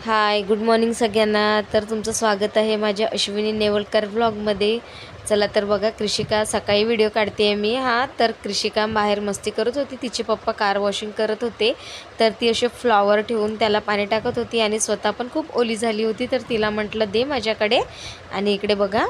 Hi good morning सगळ्यांना. तर तुमचं स्वागत आहे माझ्या अश्विनी नेवलकर ब्लॉगमध्ये चला तर बघा कृषिका सकाळी व्हिडिओ काढते आहे मी. हा तर कृषिका बाहेर मस्ती करत होती. तिचे पप्पा कार वॉशिंग करत होते. तर ती असे फ्लॉवर ठेवून त्याला पाणी टाकत होती आणि स्वतः पण खूप ओली झाली होती. तर तिला म्हटलं दे माझ्याकडे. आणि इकडे बघा.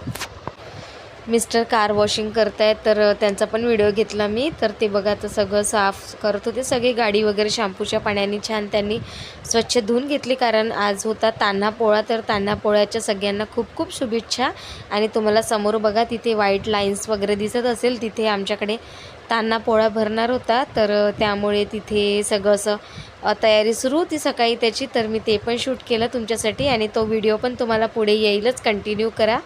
मिस्टर कार वॉशिंग करतायत तर त्यांचा पण व्हिडिओ घेतला मी. तर ते बघा तर सगळं साफ करत होते. सगळी गाडी वगैरे शॅम्पूच्या पाण्याने छान त्यांनी स्वच्छ धुवून घेतली कारण आज होता तान्हा पोळा तर तान्हा पोळ्याच्या सगळ्यांना खूप खूप शुभेच्छा. आणि तुम्हाला समोर बघा तिथे व्हाईट लाईन्स वगैरे दिसत असेल तिथे आमच्याकडे तान्हा पोळा भरणार होता. तर त्यामुळे तिथे सगळं असं तयारी सुरू होती सकाळी त्याची तर मी ते पण शूट केलं तुमच्यासाठी आणि तो व्हिडिओ पण तुम्हाला पुढे येईलच. कंटिन्यू करा.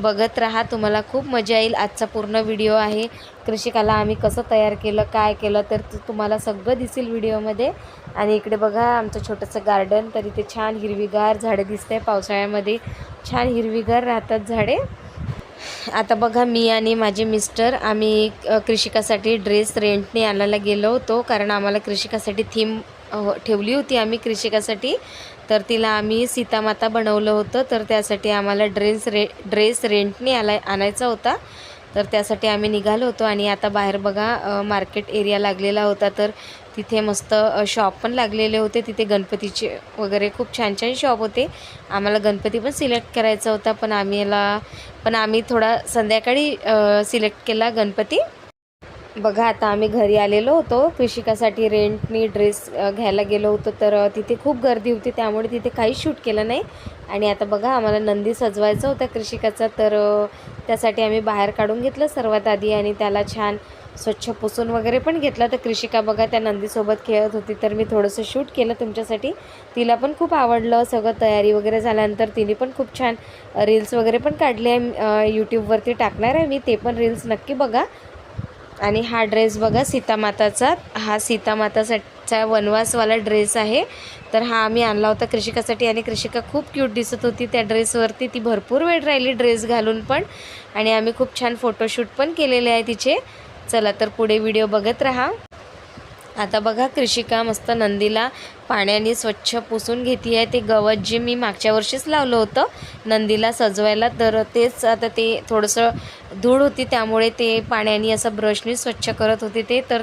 बघत राहा. तुम्हाला खूप मजा येईल. आजचा पूर्ण व्हिडिओ आहे. कृषिकाला आम्ही कसं तयार केलं काय केलं तर तुम्हाला सगळं दिसेल व्हिडिओमध्ये. आणि इकडे बघा आमचं छोटंसं गार्डन तर इथे छान हिरवीगार झाडं दिसते पावसाळ्यामध्ये. छान हिरवीगार राहतात झाडे. आता बघा मी आणि माझे मिस्टर आम्ही कृषिकासाठी ड्रेस रेंटने आणायला गेलो होतो. कारण आम्हाला कृषिकासाठी थीम हो ठेवली होती आम्ही कृषिकासाठी. तर तिला आम्ही सीतामाता बनवलं होतं. तर त्यासाठी आम्हाला ड्रेस रे ड्रेस रेंटने आला आणायचा होता. तर त्यासाठी आम्ही निघालो होतो आणि आता बाहेर बघा मार्केट एरिया लागलेला होता. तर तिथे मस्त शॉप पण लागलेले होते. तिथे गणपतीचे वगैरे खूप छान छान शॉप होते. आम्हाला गणपती पण सिलेक्ट करायचा होता. पण आम्हीला पण आम्ही थोडा संध्याकाळी सिलेक्ट केला गणपती. बघा आता आम्ही घरी आलेलो होतो. कृषिकासाठी रेंटनी ड्रेस घ्यायला गेलो होतो तर तिथे खूप गर्दी होती. त्यामुळे तिथे काही शूट केलं नाही. आणि आता बघा आम्हाला नंदी सजवायचा होता कृषिकाचा तर त्यासाठी आम्ही बाहेर काढून घेतलं सर्वात आधी आणि त्याला छान स्वच्छ पुसून वगैरे पण घेतला. तर कृषिका बघा त्या नंदीसोबत खेळत होती तर मी थोडंसं शूट केलं तुमच्यासाठी. तिला पण खूप आवडलं सगळं तयारी वगैरे झाल्यानंतर तिने पण खूप छान रील्स वगैरे पण काढले आहे. यूट्यूबवरती टाकणार आहे मी ते पण रील्स नक्की बघा. आणि हा ड्रेस बघा सीतामाताचा. हा सीतामाताचा वनवासवाला ड्रेस आहे. तर हा आम्ही आणला होता कृषिकासाठी आणि कृषिका खूप क्यूट दिसत होती त्या ड्रेसवरती ती भरपूर वेळ राहिली ड्रेस घालून पण. आणि आम्ही खूप छान फोटोशूट पण केलेले आहे तिचे. चला तर पुढे व्हिडिओ बघत राहा. आता बघा कृषिका मस्त नंदीला पाण्याने स्वच्छ पुसून घेते आहे. ते गवत जे मी मागच्या वर्षीच लावलं होतं नंदीला सजवायला तर तेच आता ते थोडंसं धूळ होती त्यामुळे ते पाण्याने असं ब्रशनी स्वच्छ करत होते ते. तर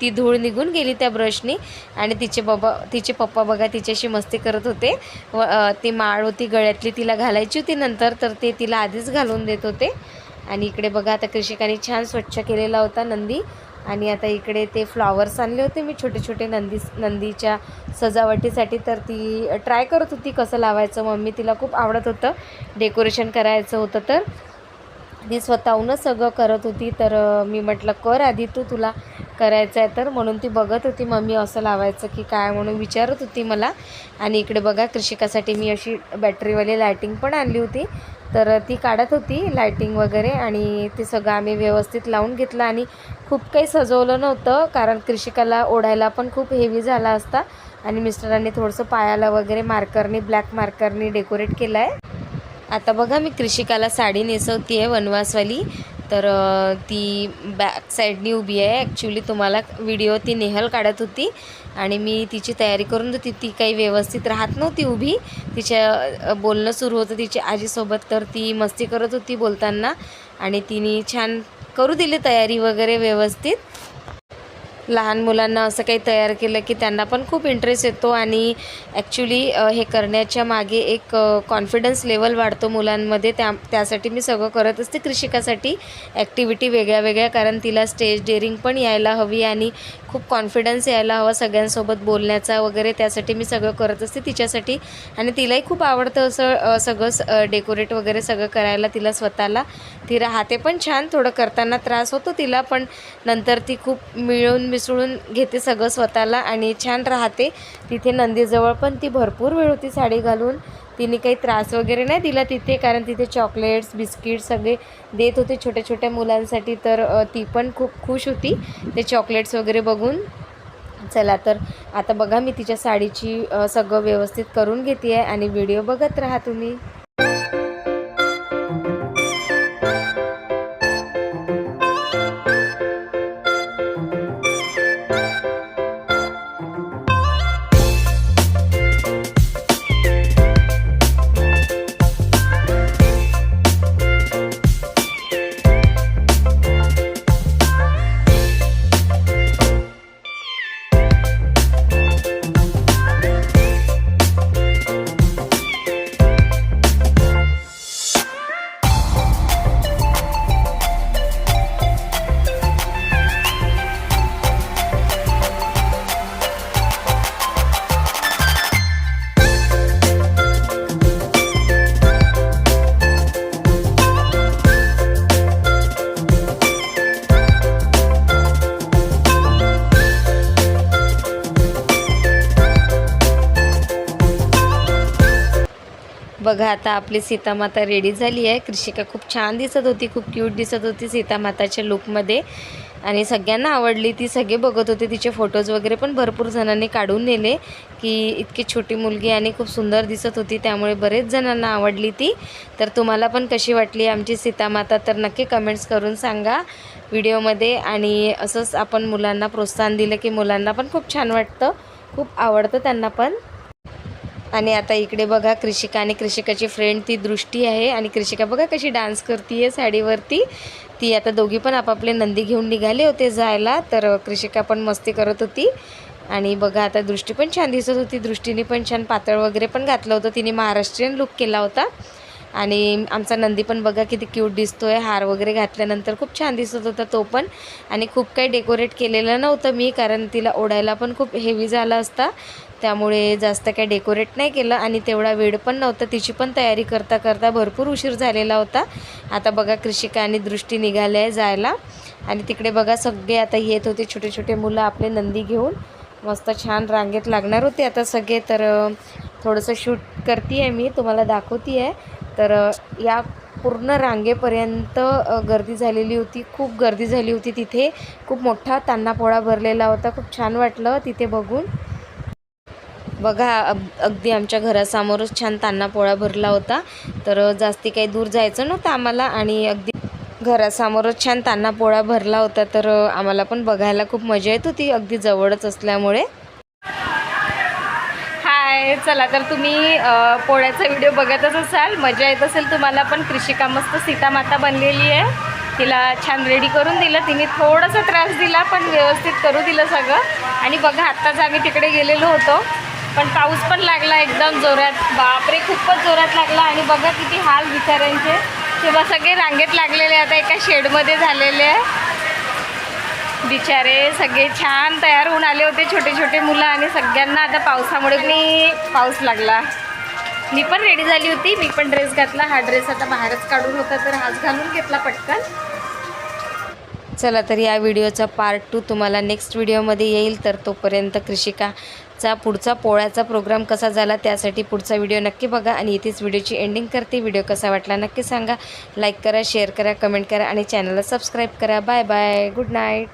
ती धूळ निघून गेली त्या ब्रशनी आणि तिचे बाबा तिचे पप्पा बघा तिच्याशी मस्ती करत होते. व ती माळ होती गळ्यातली तिला घालायची होती नंतर तर ते तिला आधीच घालून देत होते. आणि इकडे बघा आता कृषिकाने छान स्वच्छ केलेला होता नंदी. आणि आता इकडे ते फ्लॉवर्स आणले होते मी छोटे छोटे नंदी नंदीच्या सजावटीसाठी. तर ती ट्राय करत होती कसं लावायचं. मम्मी तिला खूप आवडत होतं. डेकोरेशन करायचं होतं तर. ती स्वतःहूनच सगळं करत होती. तर मी म्हटलं कर आधी तू तुला करायचं आहे तर. म्हणून ती बघत होती मम्मी असं लावायचं की काय? म्हणून विचारत होती मला. आणि इकडे बघा कृषिकासाठी मी अशी बॅटरीवाली लायटिंग पण आणली होती. तर ती काढत होती लायटिंग वगैरे आणि ते सगळं आम्ही व्यवस्थित लावून घेतलं आणि खूप काही सजवलं नव्हतं कारण कृषिकाला ओढायला पण खूप हेवी झाला असता आणि मिस्टरांनी थोडंसं पायाला वगैरे मार्करनी ब्लॅक मार्करनी डेकोरेट केलं आहे आता बघा मी कृषिकाला साडी नेसवती आहे वनवासवाली. तर ती बॅक साईडनी उभी आहे. ॲक्च्युली तुम्हाला व्हिडिओ ती नेहल काढत होती आणि मी तिची तयारी करून होती ती काही व्यवस्थित राहत नव्हती उभी. तिच्या बोलणं सुरू होतं. तिच्या आजीसोबत तर ती मस्ती करत होती बोलताना आणि तिने छान करू दिली तयारी वगैरे व्यवस्थित. लहान मुलांना असं काही तयार केलं की त्यांना पण खूप इंटरेस्ट येतो आणि ॲक्च्युली हे करण्याच्या मागे एक कॉन्फिडन्स लेवल वाढतो मुलांमध्ये. त्या त्यासाठी मी सगळं करत असते. कृषिकासाठी ॲक्टिव्हिटी वेगळ्या वेगळ्या कारण तिला स्टेज डेअरिंग पण यायला हवी आणि खूप कॉन्फिडन्स यायला हवा सगळ्यांसोबत बोलण्याचा वगैरे. त्यासाठी मी सगळं करत असते तिच्यासाठी. आणि तिलाही खूप आवडतं असं सगळं डेकोरेट वगैरे सगळं करायला तिला स्वतःला. ती राहते पण छान थोडं करताना त्रास होतो तिला पण नंतर ती खूप मिळून मिसळून घेते सगळं स्वतःला आणि छान राहते. तिथे नंदीजवळ पण ती भरपूर वेळ होती साडी घालून. तिने काही त्रास वगैरे नाही दिला तिथे कारण तिथे चॉकलेट्स बिस्किट सगळे देत होते छोट्या छोट्या मुलांसाठी. तर ती पण खूप खुश होती. ते चॉकलेट्स वगैरे बघून. चला तर आता बघा मी तिच्या साडीची सगळं व्यवस्थित करून घेते आहे आणि व्हिडिओ बघत राहा तुम्ही. बघा आता आपली सीतामाता रेडी झाली आहे. कृषिका खूप छान दिसत होती खूप क्यूट दिसत होती सीतामाताच्या लुकमध्ये आणि सगळ्यांना आवडली ती सगळे बघत होते तिचे फोटोज वगैरे पण भरपूर जणांनी काढून नेले की इतकी छोटी मुलगी आणि खूप सुंदर दिसत होती त्यामुळे बरेच जणांना आवडली ती. तर तुम्हाला पण कशी वाटली आमची सीतामाता तर नक्की कमेंट्स करून सांगा व्हिडिओमध्ये. आणि असंच आपण मुलांना प्रोत्साहन दिलं की मुलांना पण खूप छान वाटतं खूप आवडतं त्यांना पण. आणि आता इकडे बघा कृषिका आणि कृषिकाची फ्रेंड ती दृष्टी आहे. आणि कृषिका बघा कशी डान्स करते आहे साडीवरती. ती आता दोघी पण आपापले नंदी घेऊन निघाले होते जायला तर कृषिका पण मस्ती करत होती. आणि बघा आता दृष्टी पण छान दिसत होती. दृष्टीने पण छान पातळ वगैरे पण घातलं होतं. तिने महाराष्ट्रीयन लुक केला होता. आणि आमचा नंदी पण बघा किती क्यूट दिसतोय. हार वगैरे घातल्यानंतर खूप छान दिसत होता तो पण. आणि खूप काही डेकोरेट केलेलं नव्हतं मी कारण तिला ओढायला पण खूप हेवी झाला असता. त्यामुळे जास्त काही डेकोरेट नाही केलं आणि तेवढा वेळ पण नव्हता. तिची पण तयारी करता करता भरपूर उशीर झालेला होता. आता बघा कृषिका आणि दृष्टी निघाल्या आहे जायला. आणि तिकडे बघा सगळे आता येत होते छोटे छोटे मुलं आपले नंदी घेऊन. मस्त छान रांगेत लागणार होते आता सगळे. तर थोडंसं शूट करते आहे मी तुम्हाला दाखवते आहे तर या पूर्ण रांगेपर्यंत गर्दी झालेली होती. खूप गर्दी झाली होती तिथे. खूप मोठा तांना पोळा भरलेला होता. खूप छान वाटलं तिथे बघून. बघा अग- अगदी आमच्या घरासमोरच छान तांना पोळा भरला होता. तर जास्ती काही दूर जायचं नव्हतं आम्हाला आणि अगदी घरासमोरच छान तांना पोळा भरला होता. तर आम्हाला पण बघायला खूप मजा येत होती. अगदी जवळच असल्यामुळे. हाय चला तर तुम्ही पोळ्याचा व्हिडिओ बघतच असाल. मजा येत असेल तुम्हाला पण. कृषिका मस्त सीतामाता बनलेली आहे. तिला छान रेडी करून दिलं. तिने थोडासा त्रास दिला पण व्यवस्थित करू दिलं सगळं. आणि बघा आत्ताच आम्ही तिकडे गेलेलो होतो. पण पाऊस पण लागला एकदम जोरात. बापरे खूपच जोरात लागला. आणि बघा किती हाल बिचाऱ्यांचे. तेव्हा सगळे रांगेत लागलेले. आता एका शेडमध्ये झालेले आहे. बिचारे सगळे छान तयार होऊन आले होते छोटे छोटे मुलं आणि सगळ्यांना आता पावसामुळे मी पाऊस लागला. मी पण रेडी झाली होती मी पण ड्रेस घातला. हा ड्रेस आता बाहेरच काढून होता तर हाच घालून घेतला पटकन. चला तर या व्हिडिओचा पार्ट टू तुम्हाला नेक्स्ट व्हिडिओमध्ये येईल. तर तोपर्यंत कृषिकाचा पुढचा पोळ्याचा प्रोग्राम कसा झाला त्यासाठी पुढचा व्हिडिओ नक्की बघा आणि इथेच व्हिडिओची एंडिंग करते. व्हिडिओ कसा वाटला नक्की सांगा. लाईक करा शेअर करा कमेंट करा आणि चॅनलला सबस्क्राईब करा. Bye bye good night